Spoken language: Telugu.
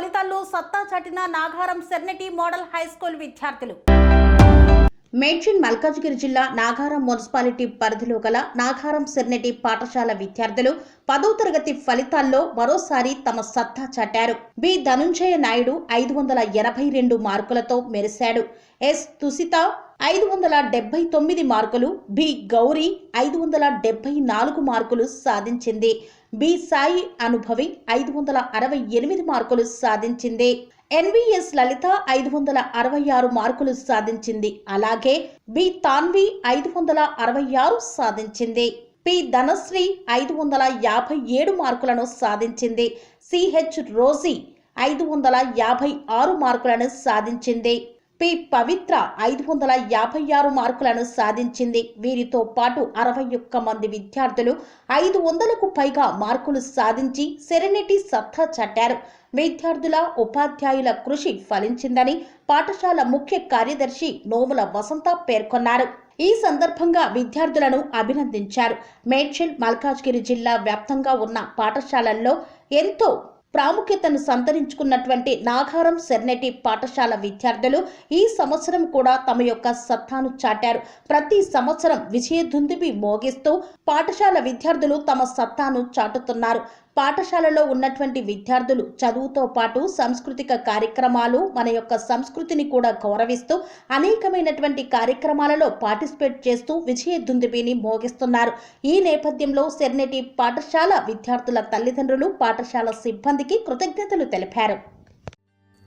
ఫలితాల్లో సత్తా చాటిన Nagaram Serenity model high school విద్యార్థులు. మేడ్చల్ మల్కాజ్గిరి జిల్లా నాగారం మున్సిపాలిటీ పరిధిలో గల నాగారం సెర్నటి పాఠశాల విద్యార్థులు పదో తరగతి ఫలితాల్లో మరోసారి తమ సత్తా చాటారు. బి. ధనుంజయ నాయుడు ఐదు వందల ఎనభై రెండు మార్కులతో మెరిశాడు. ఎస్. తుసిత ఐదు వందల డెబ్బై తొమ్మిది మార్కులు. బి. గౌరీ ఐదు వందల డెబ్బై నాలుగు మార్కులు సాధించింది. బి. సాయి అనుభవి ఐదు వందల అరవై ఎనిమిది మార్కులు సాధించింది. ఎన్విఎస్ లలిత ఐదు వందల అరవై ఆరు మార్కులు సాధించింది. అలాగే బి తాన్వి ఐదు వందల అరవై ఆరు సాధించింది. పి ధనశ్రీ ఐదు వందల యాభై ఏడు మార్కులను సాధించింది. సిహెచ్ రోజీ ఐదు వందల యాభై ఆరు మార్కులను సాధించింది. పి. పవిత్ర ఐదు వందల యాభై ఆరు మార్కులను సాధించింది. వీరితో పాటు అరవై ఒక్క మంది విద్యార్థులు ఐదు వందలకు పైగా మార్కులు సాధించి సెరెనిటీ సత్తా చాటారు. విద్యార్థుల ఉపాధ్యాయుల కృషి ఫలించిందని పాఠశాల ముఖ్య కార్యదర్శి నోముల వసంత పేర్కొన్నారు. ఈ సందర్భంగా విద్యార్థులను అభినందించారు. మేడ్చల్ మల్కాజ్గిరి జిల్లా వ్యాప్తంగా ఉన్న పాఠశాలల్లో ఎంతో ప్రాముఖ్యతను సంతరించుకున్నటువంటి నాగారం సెర్నెటి పాఠశాల విద్యార్థులు ఈ సంవత్సరం కూడా తమ యొక్క సత్తాను చాటారు. ప్రతి సంవత్సరం విజయదుందుబి మోగిస్తూ పాఠశాల విద్యార్థులు తమ సత్తాను చాటుతున్నారు. పాఠశాలలో ఉన్నటువంటి విద్యార్థులు చదువుతో పాటు సాంస్కృతిక కార్యక్రమాలు మన యొక్క సంస్కృతిని కూడా గౌరవిస్తూ అనేకమైనటువంటి కార్యక్రమాలలో పార్టిసిపేట్ చేస్తూ విజయదుందుబిని మోగిస్తున్నారు. ఈ నేపథ్యంలో సెర్నెటి పాఠశాల విద్యార్థుల తల్లిదండ్రులు పాఠశాల సిబ్బందికి కృతజ్ఞతలు తెలిపారు.